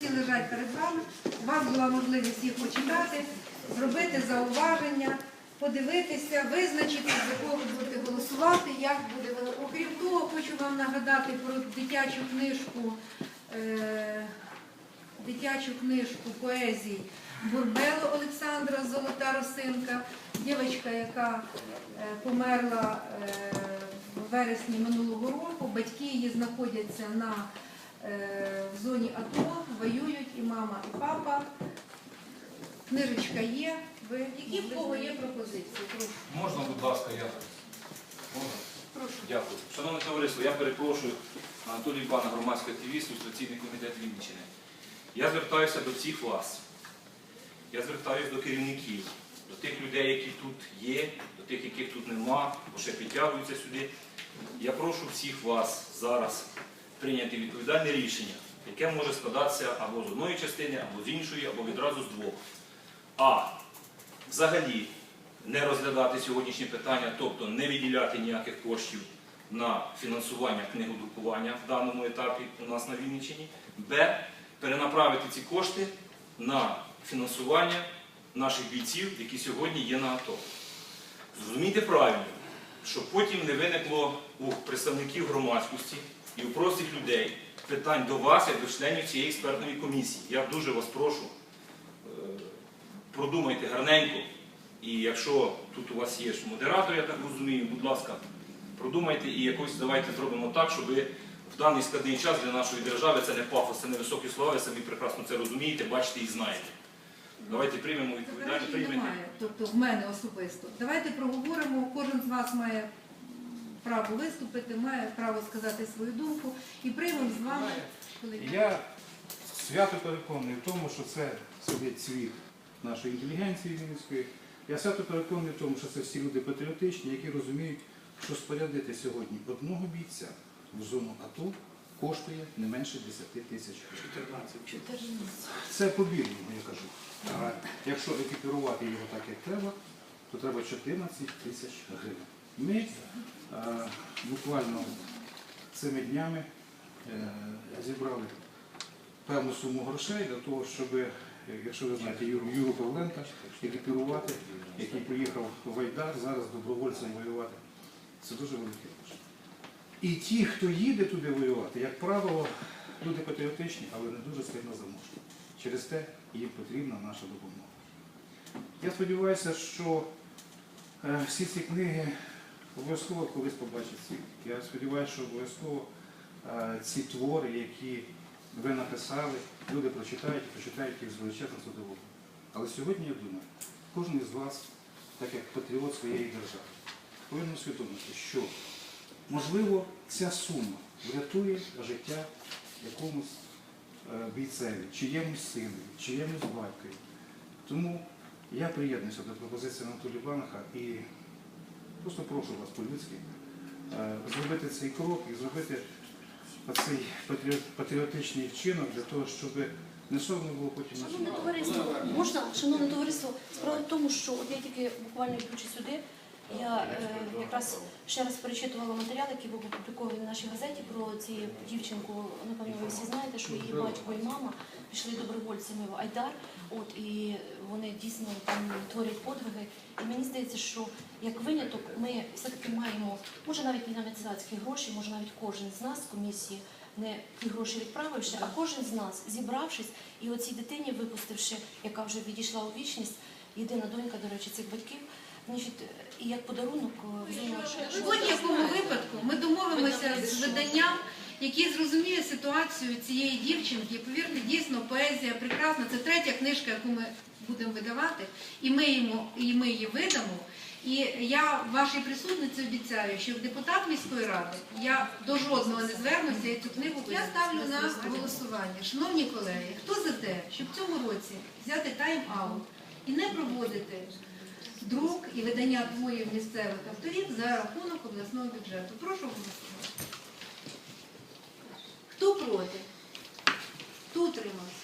Всі лежать перед вами. У вас була можливість їх почитати, зробити зауваження, подивитися, визначити, за кого будете голосувати, як буде. Окрім того, хочу вам нагадати про дитячу книжку, е, дитячу книжку поезій Бурбело Олександра Золота Росинка, дівчинка, яка е, померла е, в вересні минулого року. Батьки її знаходяться на в зоні АТО, воюють і мама, і папа. Книжечка є. Ви які в кого є пропозиції? Прошу. Можна, будь ласка, я. Можна? Прошу. Дякую. Шановне товариство, я перепрошую Анатолій Пана, громадський активіст, ілюстраційний комітет Вінниччини. Я звертаюся до всіх вас. Я звертаюся до керівників, до тих людей, які тут є, до тих, яких тут нема, бо ще підтягуються сюди. Я прошу всіх вас зараз прийняти відповідальне рішення, яке може складатися або з одної частини, або з іншої, або відразу з двох. А взагалі не розглядати сьогоднішні питання, тобто не виділяти ніяких коштів на фінансування книгодрукування в даному етапі у нас на Вінниччині. Б. Перенаправити ці кошти на фінансування наших бійців, які сьогодні є на АТО. Зрозумійте правильно, щоб потім не виникло у представників громадськості і у простих людей питань до вас, як до членів цієї експертної комісії. Я дуже вас прошу, е, продумайте гарненько. І якщо тут у вас є модератор, я так розумію, будь ласка, продумайте і якось давайте зробимо так, щоб в даний складний час для нашої держави це не пафос, це не високі слова, ви самі прекрасно це розумієте, бачите і знаєте. Давайте приймемо немає, тобто в мене особисто. Давайте проговоримо, кожен з вас має право виступити, має право сказати свою думку і приймемо з вами. Я свято переконаний в тому, що це сидить цвіт нашої інтелігенції вінницької. Я свято переконаний в тому, що це всі люди патріотичні, які розуміють, що спорядити сьогодні одного бійця в зону АТО коштує не менше 10 тисяч гривень. Це побірно, я кажу. А якщо екіпірувати його так, як треба, то треба 14 тисяч гривень. Ми буквально цими днями е, зібрали певну суму грошей для того, щоб, е, якщо ви знаєте, Юру, Юру Павленка, екіпірувати, який поїхав в Айдар, зараз добровольцем воювати. Це дуже великі гроші. І ті, хто їде туди воювати, як правило, люди патріотичні, але не дуже сильно заможні. Через те їм потрібна наша допомога. Я сподіваюся, що е, всі ці книги обов'язково колись побачать світ. Я сподіваюся, що обов'язково е, ці твори, які ви написали, люди прочитають і прочитають їх з величезним задоволенням. Але сьогодні я думаю, кожен із вас, так як патріот своєї держави, повинен усвідомити, що можливо ця сума врятує життя якомусь е, бійцеві, чиємусь синові, чиємусь батькові. Тому я приєднуюся до пропозиції Анатолія Банаха і просто прошу вас по-людськи е, зробити цей крок і зробити цей патріотичний вчинок для того, щоб не соромно було потім. Шановне товариство, можна, шановне товариство, справа в тому, що от я тільки буквально йдучи сюди, я е, якраз ще раз перечитувала матеріал, який був опублікований в нашій газеті про цю дівчинку. Напевно, ви всі знаєте, що її батько і мама пішли добровольцями в Айдар. От і дійсно там творять подвиги. І мені здається, що як виняток ми все-таки маємо, може навіть не на меценатські гроші, може навіть кожен з нас з комісії не ті гроші відправивши, а кожен з нас зібравшись і оцій дитині, випустивши, яка вже відійшла у вічність, єдина донька, до речі, цих батьків, і як подарунок е. В будь-якому випадку ми домовимося з виданням, яке зрозуміє ситуацію цієї дівчинки. Повірте, дійсно поезія прекрасна. Це третя книжка, яку ми будемо видавати, і ми, йому, і ми її видамо. І я вашій присутності обіцяю, що як депутат міської ради я до жодного не звернуся і цю книгу. Я ставлю на голосування. Шановні колеги, хто за те, щоб в цьому році взяти тайм-аут і не проводити друк і видання творів місцевих авторів за рахунок обласного бюджету. Прошу голосувати. Хто проти? Хто утримався?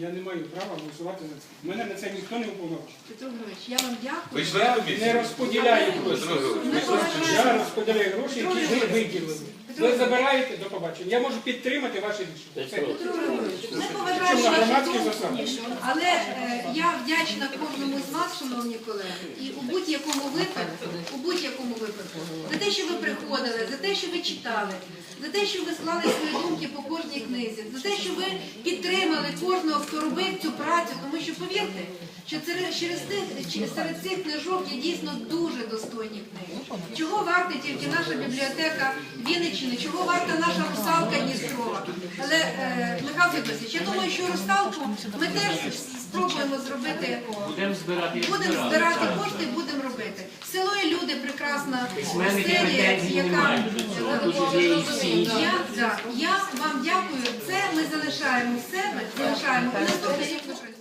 Я не маю права голосувати за це. Мене на це ніхто не уповноважив. Петро Григорович, я вам дякую. Ви Я комісії? не розподіляю гроші. Ми. Я розподіляю гроші, які ви виділили. Ви забираєте до побачення. Я можу підтримати ваше рішення. Все. Петро Григорович, ми поважаємо на вашу громадських думку, засадах? але е, я вдячна кожному з вас, шановні колеги, і у будь-якому випадку, у будь-якому випадку, за те, що ви приходили, за те, що ви читали, за те, що ви склали свої думки по кожній книзі, за те, що ви підтримали кожного, хто робив цю працю, тому що повірте, що серед, через тих, чи- серед цих книжок є дійсно дуже достойні книги. Чого варта тільки наша бібліотека Вінниччини, чого наша русалка Дністрова. Але, е, Михайло Федорович, я думаю, що русалку ми теж спробуємо зробити. Будемо збирати, Будемо збирати кошти, будемо робити. Село і люди прекрасна серія, яка я, да, я вам дякую. Це ми залишаємо в себе, залишаємо наступний рік.